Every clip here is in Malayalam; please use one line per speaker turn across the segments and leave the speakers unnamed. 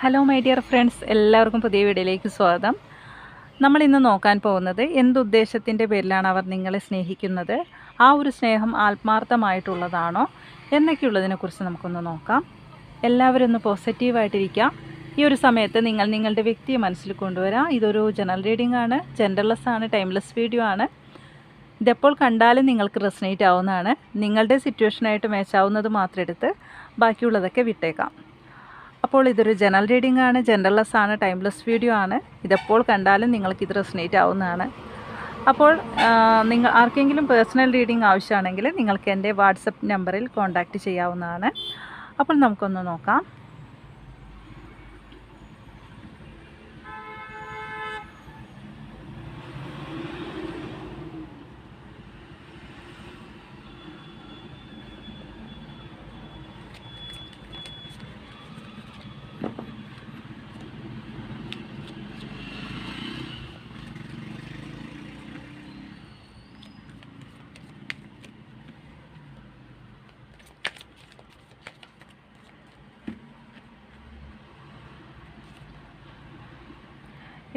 ഹലോ മൈ ഡിയർ ഫ്രണ്ട്സ് എല്ലാവർക്കും പുതിയ വീഡിയോയിലേക്ക് സ്വാഗതം. നമ്മൾ ഇന്ന് നോക്കാൻ പോകുന്നത് എന്തുദ്ദേശത്തിന്റെ പേരിലാണ് അവർ നിങ്ങളെ സ്നേഹിക്കുന്നത്. ആ ഒരു സ്നേഹം ആത്മാർത്ഥമായിട്ടുള്ളതാണോ എന്നൊക്കെയുള്ളതിനെക്കുറിച്ച് നമുക്കൊന്ന് നോക്കാം. എല്ലാവരും ഒന്ന് പോസിറ്റീവായിട്ടിരിക്കാം ഈ ഒരു സമയത്ത് നിങ്ങൾ നിങ്ങളുടെ വ്യക്തിയെ മനസ്സിൽ കൊണ്ടുവരാം. ഇതൊരു ജനറൽ റീഡിംഗ് ആണ് ജെൻഡർലെസ് ആണ് ടൈംലെസ് വീഡിയോ ആണ്. ഇതെപ്പോൾ കണ്ടാലും നിങ്ങൾക്ക് റെസനേറ്റ് ആവുന്നതാണ്. നിങ്ങളുടെ സിറ്റുവേഷനായിട്ട് മാച്ചാവുന്നത് മാത്രം എടുത്ത് ബാക്കിയുള്ളതൊക്കെ വിട്ടേക്കാം. അപ്പോൾ ഇതൊരു ജനറൽ റീഡിംഗ് ആണ്. ജനറൽലെസ് ആണ് ടൈംലെസ് വീഡിയോ ആണ്. ഇതെപ്പോൾ കണ്ടാലും നിങ്ങൾക്ക് ഇത് റെസനേറ്റ് ആവുന്നതാണ്. അപ്പോൾ നിങ്ങൾ ആർക്കെങ്കിലും പേഴ്സണൽ റീഡിംഗ് ആവശ്യമാണെങ്കിൽ നിങ്ങൾക്ക് എന്റെ വാട്സപ്പ് നമ്പറിൽ കോൺടാക്റ്റ് ചെയ്യാവുന്നതാണ്. അപ്പോൾ നമുക്കൊന്ന് നോക്കാം.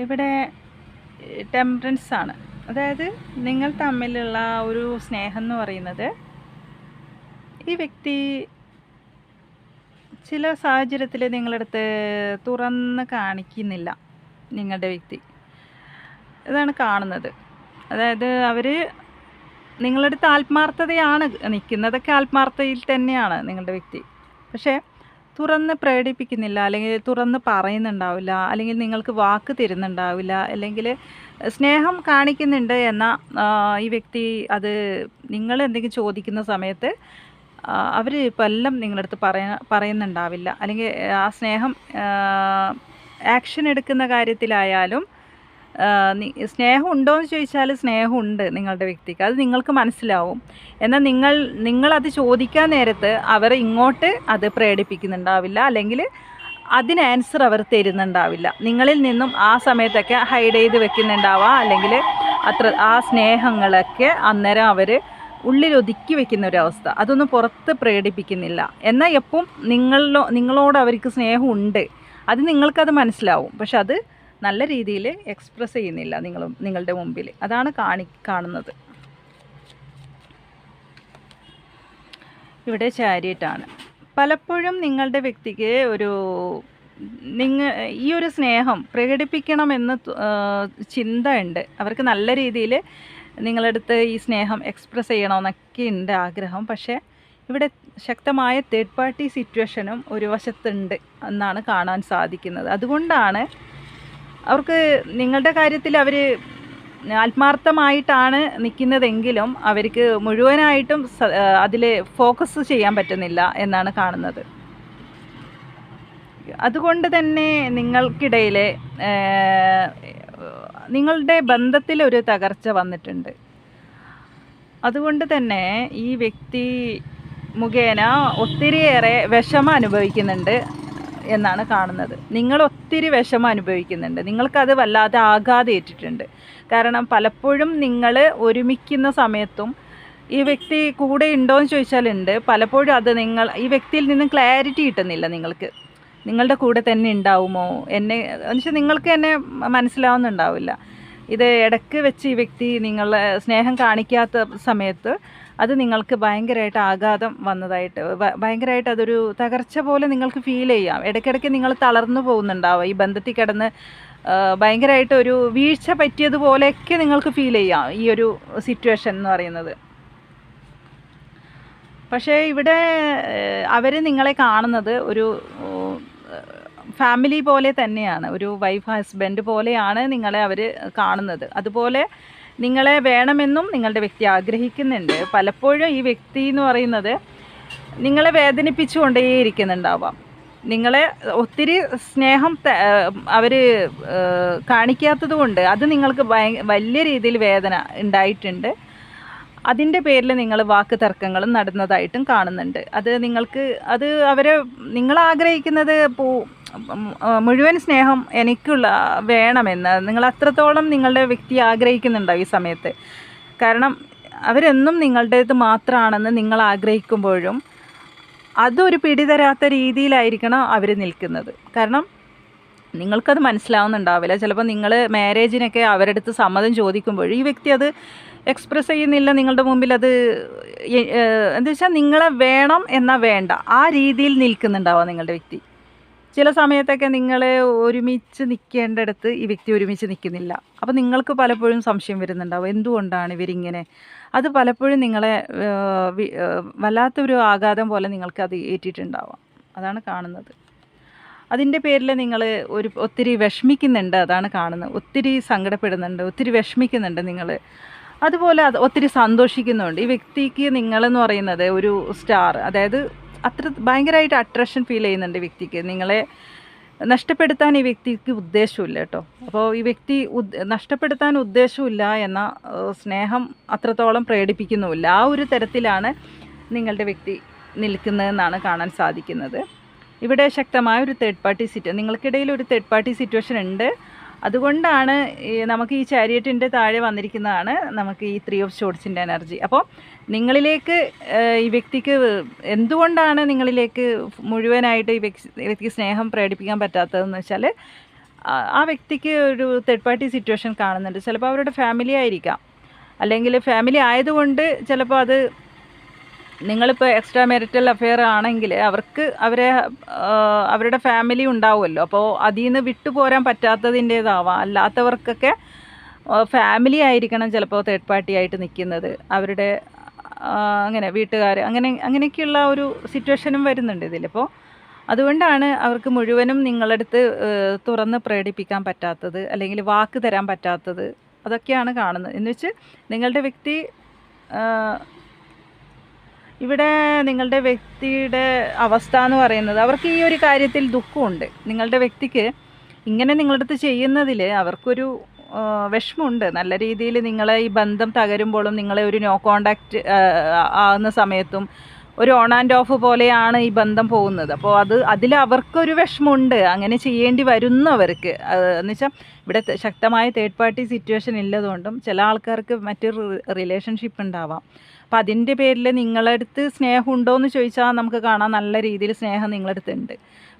ഇവിടെ ടെമ്പറൻസ് ആണ്. അതായത് നിങ്ങൾ തമ്മിലുള്ള ഒരു സ്നേഹം എന്ന് പറയുന്നത് ഈ വ്യക്തി ചില സാഹചര്യത്തിൽ നിങ്ങളടുത്ത് തുറന്ന് കാണിക്കുന്നില്ല നിങ്ങളുടെ വ്യക്തി. ഇതാണ് കാണുന്നത്. അതായത് അവർ നിങ്ങളുടെ ആത്മാർത്ഥതയാണ് നിൽക്കുന്നതൊക്കെ ആത്മാർത്ഥതയിൽ തന്നെയാണ് നിങ്ങളുടെ വ്യക്തി. പക്ഷേ തുറന്ന് പ്രകടിപ്പിക്കുന്നില്ല അല്ലെങ്കിൽ തുറന്ന് പറയുന്നുണ്ടാവില്ല അല്ലെങ്കിൽ നിങ്ങൾക്ക് വാക്ക് തരുന്നുണ്ടാവില്ല അല്ലെങ്കിൽ സ്നേഹം കാണിക്കുന്നുണ്ട് എന്ന ഈ വ്യക്തി അത് നിങ്ങൾ എന്തെങ്കിലും ചോദിക്കുന്ന സമയത്ത് അവർ ഇപ്പം എല്ലാം നിങ്ങളുടെ അടുത്ത് പറയ പറയുന്നുണ്ടാവില്ല. അല്ലെങ്കിൽ ആ സ്നേഹം ആക്ഷൻ എടുക്കുന്ന കാര്യത്തിലായാലും സ്നേഹം ഉണ്ടോ എന്ന് ചോദിച്ചാൽ സ്നേഹമുണ്ട് നിങ്ങളുടെ വ്യക്തിക്ക്. അത് നിങ്ങൾക്ക് മനസ്സിലാവും. എന്നാൽ നിങ്ങൾ നിങ്ങളത് ചോദിക്കാൻ നേരത്ത് അവർ ഇങ്ങോട്ട് അത് പ്രേടിപ്പിക്കുന്നുണ്ടാവില്ല. അല്ലെങ്കിൽ അതിന് ആൻസർ അവർ തരുന്നുണ്ടാവില്ല. നിങ്ങളിൽ നിന്നും ആ സമയത്തൊക്കെ ഹൈഡ് ചെയ്ത് വെക്കുന്നുണ്ടാവാം. അല്ലെങ്കിൽ അത്ര ആ സ്നേഹങ്ങളൊക്കെ അന്നേരം അവർ ഉള്ളിൽ ഒതുക്കി വെക്കുന്ന അവസ്ഥ അതൊന്നും പുറത്ത് പ്രകടിപ്പിക്കുന്നില്ല എന്നാൽ എപ്പം നിങ്ങളിലോ നിങ്ങളോട് അവർക്ക് സ്നേഹമുണ്ട്. അത് നിങ്ങൾക്കത് മനസ്സിലാവും. പക്ഷെ അത് നല്ല രീതിയിൽ എക്സ്പ്രസ് ചെയ്യുന്നില്ല നിങ്ങൾ നിങ്ങളുടെ മുമ്പിൽ. അതാണ് കാണി കാണുന്നത്. ഇവിടെ ചാരിയറ്റാണ് പലപ്പോഴും നിങ്ങളുടെ വ്യക്തിക്ക് ഒരു നിങ്ങ ഈ ഒരു സ്നേഹം പ്രകടിപ്പിക്കണമെന്ന് ചിന്ത ഉണ്ട് അവർക്ക് നല്ല രീതിയിൽ നിങ്ങളടുത്ത് ഈ സ്നേഹം എക്സ്പ്രസ് ചെയ്യണമെന്നൊക്കെ ഉണ്ട് ആഗ്രഹം. പക്ഷേ ഇവിടെ ശക്തമായ തേർഡ് പാർട്ടി സിറ്റുവേഷനും ഒരു വശത്തുണ്ട് എന്നാണ് കാണാൻ സാധിക്കുന്നത്. അതുകൊണ്ടാണ് അവർക്ക് നിങ്ങളുടെ കാര്യത്തിൽ അവർ ആത്മാർത്ഥമായിട്ടാണ് നിൽക്കുന്നതെങ്കിലും അവർക്ക് മുഴുവനായിട്ടും അതിൽ ഫോക്കസ് ചെയ്യാൻ പറ്റുന്നില്ല എന്നാണ് കാണുന്നത്. അതുകൊണ്ട് തന്നെ നിങ്ങൾക്കിടയിൽ നിങ്ങളുടെ ബന്ധത്തിൽ ഒരു തകർച്ച വന്നിട്ടുണ്ട്. അതുകൊണ്ട് തന്നെ ഈ വ്യക്തി മുഖേന ഒത്തിരിയേറെ വിഷമം അനുഭവിക്കുന്നുണ്ട്. എന്നാണ് കാണുന്നത്. നിങ്ങൾ ഒത്തിരി വിഷമം അനുഭവിക്കുന്നുണ്ട്. നിങ്ങൾക്കത് വല്ലാതെ ആഘാതേറ്റിട്ടുണ്ട് കാരണം പലപ്പോഴും നിങ്ങൾ ഒരുമിക്കുന്ന സമയത്തും ഈ വ്യക്തി കൂടെ ഉണ്ടോ എന്ന് ചോദിച്ചാൽ ഉണ്ട് പലപ്പോഴും അത് നിങ്ങൾ ഈ വ്യക്തിയിൽ നിന്നും ക്ലാരിറ്റി കിട്ടുന്നില്ല നിങ്ങൾക്ക്. നിങ്ങളുടെ കൂടെ തന്നെ ഉണ്ടാവുമോ? എന്നെ എന്നുവെച്ചാൽ നിങ്ങൾക്ക് എന്നെ മനസ്സിലാവുന്നുണ്ടാവില്ല. ഇത് ഇടയ്ക്ക് വെച്ച് ഈ വ്യക്തി നിങ്ങളെ സ്നേഹം കാണിക്കാത്ത സമയത്ത് അത് നിങ്ങൾക്ക് ഭയങ്കരമായിട്ട് ആഘാതം വന്നതായിട്ട്. ഭയങ്കരമായിട്ട് അതൊരു തകർച്ച പോലെ നിങ്ങൾക്ക് ഫീൽ ചെയ്യാം. ഇടയ്ക്കിടയ്ക്ക് നിങ്ങൾ തളർന്നു പോകുന്നുണ്ടാവുക ഈ ബന്ധത്തിൽ കിടന്ന് ഭയങ്കരമായിട്ട് ഒരു വീഴ്ച പറ്റിയതുപോലെയൊക്കെ നിങ്ങൾക്ക് ഫീൽ ചെയ്യാം ഈ ഒരു സിറ്റുവേഷൻ എന്ന് പറയുന്നത്. പക്ഷേ ഇവിടെ അവർ നിങ്ങളെ കാണുന്നത് ഒരു ഫാമിലി പോലെ തന്നെയാണ്. ഒരു വൈഫ് ഹസ്ബൻഡ് പോലെയാണ് നിങ്ങളെ അവർ കാണുന്നത്. അതുപോലെ നിങ്ങളെ വേണമെന്നും നിങ്ങളുടെ വ്യക്തി ആഗ്രഹിക്കുന്നുണ്ട്. പലപ്പോഴും ഈ വ്യക്തി എന്ന് പറയുന്നത് നിങ്ങളെ വേദനിപ്പിച്ചുകൊണ്ടേയിരിക്കുന്നുണ്ടാവാം നിങ്ങളെ ഒത്തിരി സ്നേഹം അവർ കാണിക്കാത്തത് കൊണ്ട് അത് നിങ്ങൾക്ക് വലിയ രീതിയിൽ വേദന ഉണ്ടായിട്ടുണ്ട്. അതിന്റെ പേരിൽ നിങ്ങൾ വാക്ക് തർക്കങ്ങളും നടന്നതായിട്ടും കാണുന്നുണ്ട്. അത് നിങ്ങൾക്ക് അത് അവരെ നിങ്ങൾ ആഗ്രഹിക്കുന്നത് പൂ മുഴുവൻ സ്നേഹം എനിക്കുള്ള വേണമെന്ന്. നിങ്ങൾ അത്രത്തോളം നിങ്ങളുടെ വ്യക്തി ആഗ്രഹിക്കുന്നുണ്ടാവും ഈ സമയത്ത്? കാരണം അവരെന്നും നിങ്ങളുടേത് മാത്രമാണെന്ന് നിങ്ങൾ ആഗ്രഹിക്കുമ്പോഴും അതൊരു പിടി തരാത്ത രീതിയിലായിരിക്കണം അവർ നിൽക്കുന്നത്. കാരണം നിങ്ങൾക്കത് മനസ്സിലാവുന്നുണ്ടാവില്ല. ചിലപ്പോൾ നിങ്ങൾ മാരേജിനൊക്കെ അവരുടെ അടുത്ത് സമ്മതം ചോദിക്കുമ്പോൾ ഈ വ്യക്തി അത് എക്സ്പ്രസ് ചെയ്യുന്നില്ല. നിങ്ങളുടെ മുമ്പിൽ അത് എന്താ വെച്ചാൽ നിങ്ങളെ വേണം എന്നാൽ വേണ്ട. ആ രീതിയിൽ നിൽക്കുന്നുണ്ടാവുക നിങ്ങളുടെ വ്യക്തി. ചില സമയത്തൊക്കെ നിങ്ങൾ ഒരുമിച്ച് നിൽക്കേണ്ടടുത്ത് ഈ വ്യക്തി ഒരുമിച്ച് നിൽക്കുന്നില്ല അപ്പോൾ നിങ്ങൾക്ക് പലപ്പോഴും സംശയം വരുന്നുണ്ടാവും. എന്തുകൊണ്ടാണ് ഇവരിങ്ങനെ? അത് പലപ്പോഴും നിങ്ങളെ വല്ലാത്തൊരു ആഘാതം പോലെ നിങ്ങൾക്ക് അത് ഏറ്റിട്ടുണ്ടാവാം. അതാണ് കാണുന്നത്. അതിന്റെ പേരിൽ നിങ്ങൾ ഒരു ഒത്തിരി വിഷമിക്കുന്നുണ്ട് അതാണ് കാണുന്നത്. ഒത്തിരി സങ്കടപ്പെടുന്നുണ്ട് ഒത്തിരി വിഷമിക്കുന്നുണ്ട് നിങ്ങൾ അതുപോലെ അത് ഒത്തിരി സന്തോഷിക്കുന്നുണ്ട്. ഈ വ്യക്തിക്ക് നിങ്ങളെന്ന് പറയുന്നത് ഒരു സ്റ്റാർ അതായത് അത്ര ഭയങ്കരമായിട്ട് അട്രാക്ഷൻ ഫീൽ ചെയ്യുന്നുണ്ട് വ്യക്തിക്ക്. നിങ്ങളെ നഷ്ടപ്പെടുത്താൻ ഈ വ്യക്തിക്ക് ഉദ്ദേശമില്ല കേട്ടോ. അപ്പോൾ ഈ വ്യക്തി നഷ്ടപ്പെടുത്താൻ ഉദ്ദേശമില്ല എന്ന സ്നേഹം അത്രത്തോളം പ്രേടിപ്പിക്കുന്നുമില്ല ആ ഒരു തരത്തിലാണ് നിങ്ങളുടെ വ്യക്തി നിൽക്കുന്നതെന്നാണ് കാണാൻ സാധിക്കുന്നത്. ഇവിടെ ശക്തമായ ഒരു തേർഡ് പാർട്ടി സിറ്റുവേഷൻ നിങ്ങൾക്കിടയിൽ ഒരു തേർഡ് പാർട്ടി സിറ്റുവേഷൻ ഉണ്ട്. അതുകൊണ്ടാണ് നമുക്ക് ഈ ചാരിയറ്റിന്റെ താഴെ വന്നിരിക്കുന്നതാണ് നമുക്ക് ഈ ത്രീ ഓഫ് ഷോർട്സിന്റെ എനർജി അപ്പോൾ നിങ്ങളിലേക്ക് ഈ വ്യക്തിക്ക് എന്തുകൊണ്ടാണ് നിങ്ങളിലേക്ക് മുഴുവനായിട്ട് ഈ വ്യക്തി വ്യക്തിക്ക് സ്നേഹം പ്രകടിപ്പിക്കാൻ പറ്റാത്തതെന്ന് വെച്ചാൽ ആ വ്യക്തിക്ക് ഒരു തേർഡ് പാർട്ടി സിറ്റുവേഷൻ കാണുന്നുണ്ട്. ചിലപ്പോൾ അവരുടെ ഫാമിലി ആയിരിക്കാം. അല്ലെങ്കിൽ ഫാമിലി ആയതുകൊണ്ട് ചിലപ്പോൾ അത് നിങ്ങളിപ്പോൾ എക്സ്ട്രാ മെരിറ്റൽ അഫെയർ ആണെങ്കിൽ അവർക്ക് അവരെ അവരുടെ ഫാമിലി ഉണ്ടാവുമല്ലോ. അപ്പോൾ അതിൽ നിന്ന് വിട്ടുപോരാൻ പറ്റാത്തതിന്റേതാവാം. അല്ലാത്തവർക്കൊക്കെ ഫാമിലി ആയിരിക്കണം ചിലപ്പോൾ തേർഡ് പാർട്ടി ആയിട്ട് നിൽക്കുന്നത്. അവരുടെ അങ്ങനെ വീട്ടുകാർ അങ്ങനെ അങ്ങനെയൊക്കെയുള്ള ഒരു സിറ്റുവേഷനും വരുന്നുണ്ട് ഇതിലിപ്പോൾ അതുകൊണ്ടാണ് അവർക്ക് മുഴുവനും നിങ്ങളടുത്ത് തുറന്ന് പ്രകടിപ്പിക്കാൻ പറ്റാത്തത് അല്ലെങ്കിൽ വാക്ക് തരാൻ പറ്റാത്തത്. അതൊക്കെയാണ് കാണുന്നത്. എന്ന് വെച്ച് നിങ്ങളുടെ വ്യക്തി ഇവിടെ നിങ്ങളുടെ വ്യക്തിയുടെ അവസ്ഥ എന്ന് പറയുന്നത് അവർക്ക് ഈ ഒരു കാര്യത്തിൽ ദുഃഖമുണ്ട്. നിങ്ങളുടെ വ്യക്തിക്ക് ഇങ്ങനെ നിങ്ങളുടെ അടുത്ത് ചെയ്യുന്നതിൽ അവർക്കൊരു വിഷമമുണ്ട്. നല്ല രീതിയിൽ നിങ്ങളെ ഈ ബന്ധം തകരുമ്പോഴും നിങ്ങളെ ഒരു നോ കോണ്ടാക്റ്റ് ആകുന്ന സമയത്തും ഒരു ഓൺ ആൻഡ് ഓഫ് പോലെയാണ് ഈ ബന്ധം പോകുന്നത്. അപ്പോൾ അത് അതിൽ അവർക്കൊരു വിഷമമുണ്ട്. അങ്ങനെ ചെയ്യേണ്ടി വരുന്നവർക്ക് എന്നുവെച്ചാൽ എന്ന് വെച്ചാൽ ഇവിടെ ശക്തമായ തേർഡ് പാർട്ടി സിറ്റുവേഷൻ ഇല്ലതുകൊണ്ടും ചില ആൾക്കാർക്ക് മറ്റൊരു റിലേഷൻഷിപ്പ് ഉണ്ടാവാം. അപ്പം അതിന്റെ പേരിൽ നിങ്ങളടുത്ത് സ്നേഹമുണ്ടോ എന്ന് ചോദിച്ചാൽ നമുക്ക് കാണാം നല്ല രീതിയിൽ സ്നേഹം നിങ്ങളടുത്തുണ്ട്.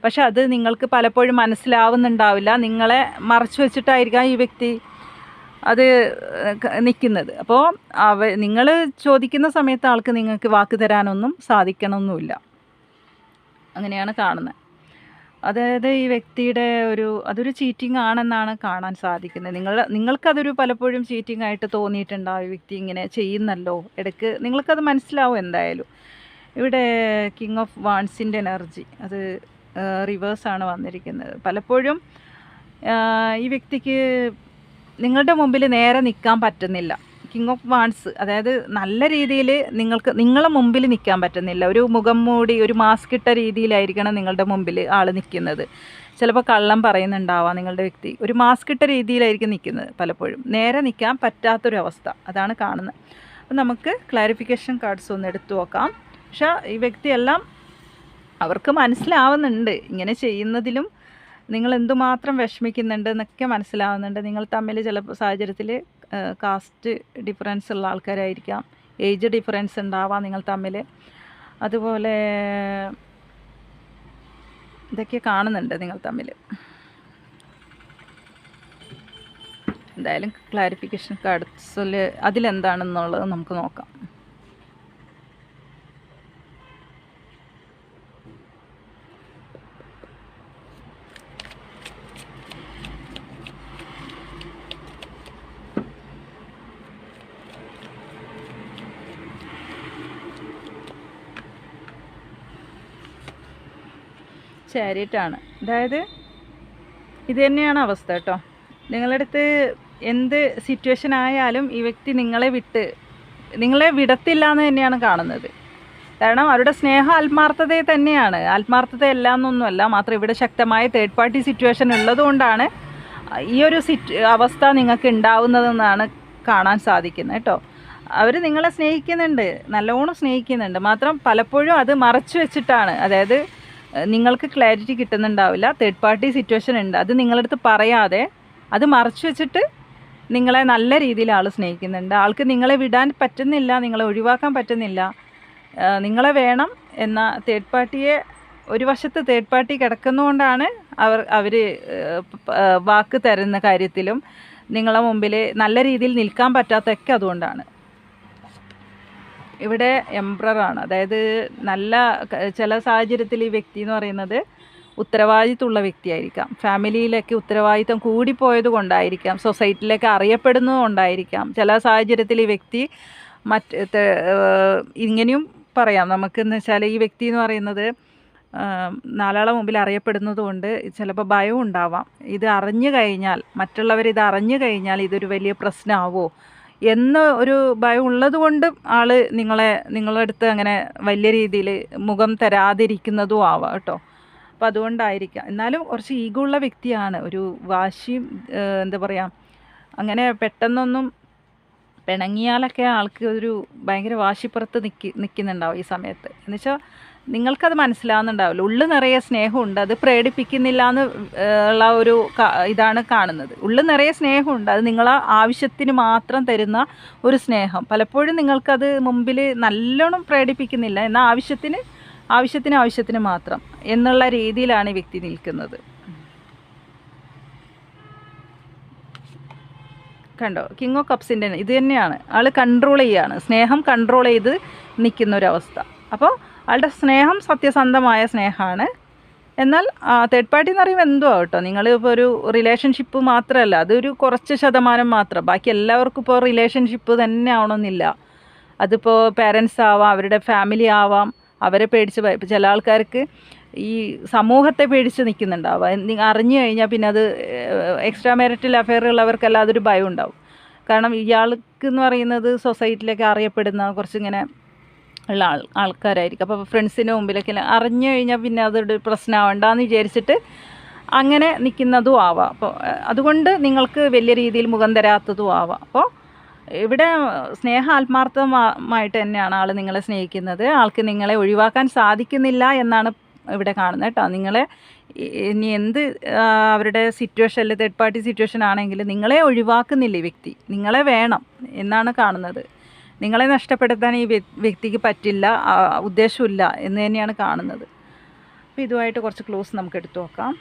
പക്ഷെ അത് നിങ്ങൾക്ക് പലപ്പോഴും മനസ്സിലാവുന്നുണ്ടാവില്ല. നിങ്ങളെ മറച്ചു വെച്ചിട്ടായിരിക്കാം ഈ വ്യക്തി അത് നിൽക്കുന്നത് അപ്പോൾ അവ നിങ്ങൾ ചോദിക്കുന്ന സമയത്ത് ആൾക്ക് നിങ്ങൾക്ക് വാക്ക് തരാനൊന്നും സാധിക്കണമെന്നുമില്ല അങ്ങനെയാണ് കാണുന്നത്. അതായത് ഈ വ്യക്തിയുടെ ഒരു അതൊരു ചീറ്റിംഗ് ആണെന്നാണ് കാണാൻ സാധിക്കുന്നത്. നിങ്ങൾ നിങ്ങൾക്കതൊരു പലപ്പോഴും ചീറ്റിംഗ് ആയിട്ട് തോന്നിയിട്ടുണ്ടാവും ഈ വ്യക്തി ഇങ്ങനെ ചെയ്യുന്നല്ലോ. ഇടയ്ക്ക് നിങ്ങൾക്കത് മനസ്സിലാവും എന്തായാലും. ഇവിടെ കിങ് ഓഫ് വാൺസിന്റെ എനർജി അത് റിവേഴ്സാണ് വന്നിരിക്കുന്നത്. പലപ്പോഴും ഈ വ്യക്തിക്ക് നിങ്ങളുടെ മുമ്പിൽ നേരെ നിൽക്കാൻ പറ്റുന്നില്ല. കിങ് ഓഫ് വാൺസ് അതായത് നല്ല രീതിയിൽ നിങ്ങൾക്ക് നിങ്ങളെ മുമ്പിൽ നിൽക്കാൻ പറ്റുന്നില്ല. ഒരു മുഖം മൂടി ഒരു മാസ്ക് ഇട്ട രീതിയിലായിരിക്കണം നിങ്ങളുടെ മുമ്പിൽ ആൾ നിൽക്കുന്നത്. ചിലപ്പോൾ കള്ളം പറയുന്നുണ്ടാവാം നിങ്ങളുടെ വ്യക്തി. ഒരു മാസ്ക് ഇട്ട രീതിയിലായിരിക്കും നിൽക്കുന്നത് പലപ്പോഴും. നേരെ നിൽക്കാൻ പറ്റാത്തൊരവസ്ഥ. അതാണ് കാണുന്നത്. അപ്പം നമുക്ക് ക്ലാരിഫിക്കേഷൻ കാർഡ്സ് ഒന്ന് എടുത്തു നോക്കാം. പക്ഷേ ഈ വ്യക്തിയെല്ലാം അവർക്ക് മനസ്സിലാവുന്നുണ്ട്. ഇങ്ങനെ ചെയ്യുന്നതിലും നിങ്ങൾ എന്തുമാത്രം വിഷമിക്കുന്നുണ്ട് എന്നൊക്കെ മനസ്സിലാവുന്നുണ്ട്. നിങ്ങൾ തമ്മിൽ ചില സാഹചര്യത്തിൽ കാസ്റ്റ് ഡിഫറൻസ് ഉള്ള ആൾക്കാരായിരിക്കാം. ഏജ് ഡിഫറൻസ് ഉണ്ടാവാം നിങ്ങൾ തമ്മിൽ. അതുപോലെ ഇതൊക്കെ കാണുന്നുണ്ട് നിങ്ങൾ തമ്മിൽ. എന്തായാലും ക്ലാരിഫിക്കേഷൻ കാർഡ്സിൽ അതിലെന്താണെന്നുള്ളത് നമുക്ക് നോക്കാം. ചാരിറ്റാണ് അതായത് ഇത് തന്നെയാണ് അവസ്ഥ കേട്ടോ. നിങ്ങളുടെ അടുത്ത് എന്ത് സിറ്റുവേഷൻ ആയാലും ഈ വ്യക്തി നിങ്ങളെ വിട്ട് നിങ്ങളെ വിടത്തില്ല എന്ന് തന്നെയാണ് കാണുന്നത്. കാരണം അവരുടെ സ്നേഹ ആത്മാർത്ഥതയെ തന്നെയാണ്. ആത്മാർത്ഥത അല്ല എന്നൊന്നുമല്ല മാത്രം ഇവിടെ ശക്തമായ തേർഡ് പാർട്ടി സിറ്റുവേഷൻ ഉള്ളതുകൊണ്ടാണ് ഈ ഒരു സിറ്റ് അവസ്ഥ നിങ്ങൾക്ക് ഉണ്ടാവുന്നതെന്നാണ് കാണാൻ സാധിക്കുന്നത് കേട്ടോ. അവർ നിങ്ങളെ സ്നേഹിക്കുന്നുണ്ട് നല്ലോണം സ്നേഹിക്കുന്നുണ്ട്. മാത്രം പലപ്പോഴും അത് മറച്ചു വെച്ചിട്ടാണ്. അതായത് നിങ്ങൾക്ക് ക്ലാരിറ്റി കിട്ടുന്നുണ്ടാവില്ല. തേർഡ് പാർട്ടി സിറ്റുവേഷൻ ഉണ്ട്. അത് നിങ്ങളടുത്ത് പറയാതെ അത് മറച്ചു വെച്ചിട്ട് നിങ്ങളെ നല്ല രീതിയിൽ ആൾ സ്നേഹിക്കുന്നുണ്ട്. ആൾക്ക് നിങ്ങളെ വിടാൻ പറ്റുന്നില്ല നിങ്ങളെ ഒഴിവാക്കാൻ പറ്റുന്നില്ല. നിങ്ങളെ വേണം എന്ന തേർഡ് പാർട്ടിയെ ഒരു വശത്ത് തേർഡ് പാർട്ടി കിടക്കുന്നതുകൊണ്ടാണ് അവർ അവർ വാക്ക് തരുന്ന കാര്യത്തിലും നിങ്ങളെ മുമ്പിൽ നല്ല രീതിയിൽ നിൽക്കാൻ പറ്റാത്തൊക്കെ അതുകൊണ്ടാണ്. ഇവിടെ എംബ്രറാണ് അതായത് നല്ല ചില സാഹചര്യത്തിൽ ഈ വ്യക്തി എന്ന് പറയുന്നത് ഉത്തരവാദിത്തമുള്ള വ്യക്തിയായിരിക്കാം. ഫാമിലിയിലൊക്കെ ഉത്തരവാദിത്തം കൂടിപ്പോയത് കൊണ്ടായിരിക്കാം. സൊസൈറ്റിയിലൊക്കെ അറിയപ്പെടുന്നത് കൊണ്ടായിരിക്കാം. ചില സാഹചര്യത്തിൽ ഈ വ്യക്തി മറ്റ് ഇങ്ങനെയും പറയാം. നമുക്കെന്ന് വെച്ചാൽ ഈ വ്യക്തി എന്ന് പറയുന്നത് നാലാളെ മുമ്പിൽ അറിയപ്പെടുന്നത് കൊണ്ട് ചിലപ്പോൾ ഭയം ഉണ്ടാവാം. ഇത് അറിഞ്ഞു കഴിഞ്ഞാൽ മറ്റുള്ളവർ ഇത് അറിഞ്ഞു കഴിഞ്ഞാൽ ഇതൊരു വലിയ പ്രശ്നമാവോ എന്ന് ഒരു ഭയം ഉള്ളത് കൊണ്ട് ആൾ നിങ്ങളെ നിങ്ങളുടെ അടുത്ത് അങ്ങനെ വലിയ രീതിയിൽ മുഖം തരാതിരിക്കുന്നതും ആവാം കേട്ടോ. അപ്പം അതുകൊണ്ടായിരിക്കാം. എന്നാലും കുറച്ച് ഈഗോ ഉള്ള വ്യക്തിയാണ്. ഒരു വാശിയും എന്താ പറയുക അങ്ങനെ പെട്ടെന്നൊന്നും പിണങ്ങിയാലൊക്കെ ആൾക്ക് ഒരു ഭയങ്കര വാശിപ്പുറത്ത് നിൽക്കി നിൽക്കുന്നുണ്ടാവും ഈ സമയത്ത്. എന്നുവെച്ചാൽ നിങ്ങൾക്കത് മനസ്സിലാവുന്നുണ്ടാവില്ല. ഉള്ളു നിറയെ സ്നേഹമുണ്ട്. അത് പ്രേടിപ്പിക്കുന്നില്ല എന്ന് ഉള്ള ഒരു ഇതാണ് കാണുന്നത്. ഉള്ളു നിറയെ സ്നേഹമുണ്ട്. അത് നിങ്ങളെ ആവശ്യത്തിന് മാത്രം തരുന്ന ഒരു സ്നേഹം. പലപ്പോഴും നിങ്ങൾക്കത് മുമ്പിൽ നല്ലോണം പ്രേടിപ്പിക്കുന്നില്ല. എന്നാൽ ആവശ്യത്തിന് ആവശ്യത്തിന് ആവശ്യത്തിന് മാത്രം എന്നുള്ള രീതിയിലാണ് ഈ വ്യക്തി നിൽക്കുന്നത്. കണ്ടോ? കിങ് ഓഫ് കപ്സിന്റെ ഇത് തന്നെയാണ്. ആൾ കൺട്രോൾ ചെയ്യാണ്. സ്നേഹം കൺട്രോൾ ചെയ്ത് നിൽക്കുന്ന ഒരവസ്ഥ അപ്പോൾ ആളുടെ സ്നേഹം സത്യസന്ധമായ സ്നേഹമാണ്. എന്നാൽ തേർഡ് പാർട്ടി എന്ന് പറയുമ്പോൾ എന്തോ കേട്ടോ? നിങ്ങൾ ഇപ്പോൾ ഒരു റിലേഷൻഷിപ്പ് മാത്രമല്ല അതൊരു കുറച്ച് ശതമാനം മാത്രം. ബാക്കി എല്ലാവർക്കും ഇപ്പോൾ റിലേഷൻഷിപ്പ് തന്നെ ആവണമെന്നില്ല. അതിപ്പോൾ പേരൻസ് ആവാം അവരുടെ ഫാമിലി ആവാം അവരെ പേടിച്ച് ഇപ്പോൾ ചില ആൾക്കാർക്ക് ഈ സമൂഹത്തെ പേടിച്ച് നിൽക്കുന്നുണ്ടാവുക. അറിഞ്ഞു കഴിഞ്ഞാൽ പിന്നെ അത് എക്സ്ട്രാ മാരിറ്റൽ അഫെയർ അതൊരു ഭയം ഉണ്ടാവും. കാരണം ഇയാൾക്ക് എന്ന് പറയുന്നത് സൊസൈറ്റിയിലൊക്കെ അറിയപ്പെടുന്ന കുറച്ചിങ്ങനെ ഉള്ള ആൾ ആൾക്കാരായിരിക്കും. അപ്പോൾ ഫ്രണ്ട്സിന്റെ മുമ്പിലൊക്കെ അറിഞ്ഞു കഴിഞ്ഞാൽ പിന്നെ അതൊരു പ്രശ്നമാവണ്ടെന്ന് വിചാരിച്ചിട്ട് അങ്ങനെ നിൽക്കുന്നതും ആവാം. അപ്പോൾ അതുകൊണ്ട് നിങ്ങൾക്ക് വലിയ രീതിയിൽ മുഖം തരാത്തതും ആവാം. അപ്പോൾ ഇവിടെ സ്നേഹ ആത്മാർത്ഥമായിട്ട് തന്നെയാണ് ആൾ നിങ്ങളെ സ്നേഹിക്കുന്നത്. ആൾക്ക് നിങ്ങളെ ഒഴിവാക്കാൻ സാധിക്കുന്നില്ല എന്നാണ് ഇവിടെ കാണുന്നത് കേട്ടോ. നിങ്ങളെ ഇനി എന്ത് അവരുടെ സിറ്റുവേഷനിൽ തേർഡ് പാർട്ടി സിറ്റുവേഷൻ ആണെങ്കിൽ നിങ്ങളെ ഒഴിവാക്കുന്നില്ല ഈ വ്യക്തി. നിങ്ങളെ വേണം എന്നാണ് കാണുന്നത്. നിങ്ങളെ നഷ്ടപ്പെടുത്താൻ ഈ വ്യക്തിക്ക് പറ്റില്ല ഉദ്ദേശമില്ല എന്ന് തന്നെയാണ് കാണുന്നത്. അപ്പോൾ ഇതുമായിട്ട് കുറച്ച് ക്ലോസ് നമുക്ക് എടുത്തു നോക്കാം.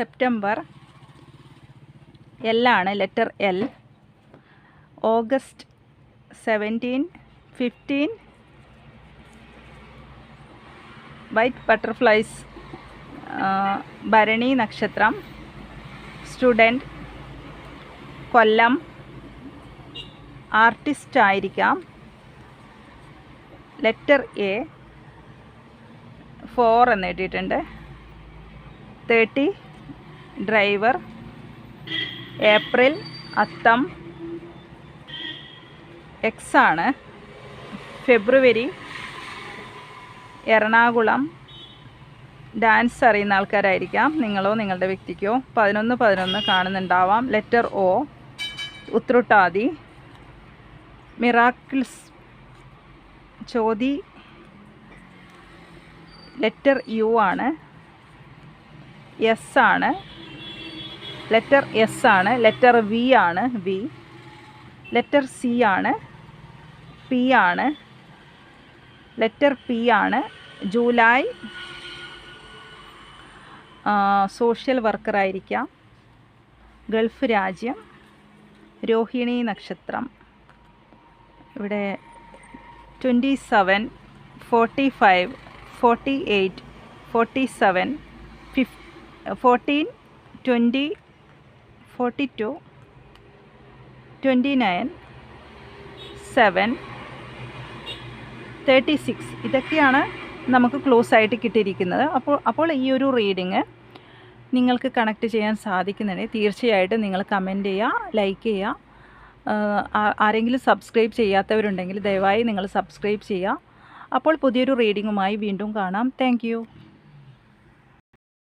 September എല്ലാണ് letter L. August seventeen fifteen white butterflies ഭരണി നക്ഷത്രം സ്റ്റുഡന്റ് കൊല്ലം ആർട്ടിസ്റ്റ് ആയിരിക്കാം ലെറ്റർ എ ഫോർ എന്ന് എഴുതിയിട്ടുണ്ട്. തേർട്ടി ഡ്രൈവർ ഏപ്രിൽ അത്തം എക്സ് ആണ് ഫെബ്രുവരി എറണാകുളം ഡാൻസ് അറിയുന്ന ആൾക്കാരായിരിക്കാം. നിങ്ങളോ നിങ്ങളുടെ വ്യക്തിക്കോ പതിനൊന്ന് പതിനൊന്ന് കാണുന്നുണ്ടാവാം. ലെറ്റർ ഒ ഉത്രട്ടാതി മിറാക്കിൾസ് ചോതി ലെറ്റർ യു ആണ് എസ് ആണ് ലെറ്റർ എസ് ആണ്. ലെറ്റർ വി ആണ്. വി ലെറ്റർ സി ആണ്. പി ആണ്. ലെറ്റർ പി ആണ്. ജൂലൈ സോഷ്യൽ വർക്കറായിരിക്കാം ഗൾഫ് രാജ്യം. രോഹിണി നക്ഷത്രം. ഇവിടെ twenty seven forty five forty eight forty seven fifty fourteen twenty forty two twenty nine seven thirty six. ഇതൊക്കെയാണ് നമുക്ക് ക്ലോസ് ആയിട്ട് കിട്ടിയിരിക്കുന്നത്. അപ്പോൾ അപ്പോൾ ഈ ഒരു റീഡിങ് നിങ്ങൾക്ക് കണക്ട് ചെയ്യാൻ സാധിക്കുന്നുണ്ടെങ്കിൽ തീർച്ചയായിട്ടും നിങ്ങൾ കമന്റ് ചെയ്യുക ലൈക്ക് ചെയ്യുക. ആരെങ്കിലും സബ്സ്ക്രൈബ് ചെയ്യാത്തവരുണ്ടെങ്കിൽ ദയവായി നിങ്ങൾ സബ്സ്ക്രൈബ് ചെയ്യുക. അപ്പോൾ പുതിയൊരു റീഡിങ്ങുമായി വീണ്ടും കാണാം. താങ്ക്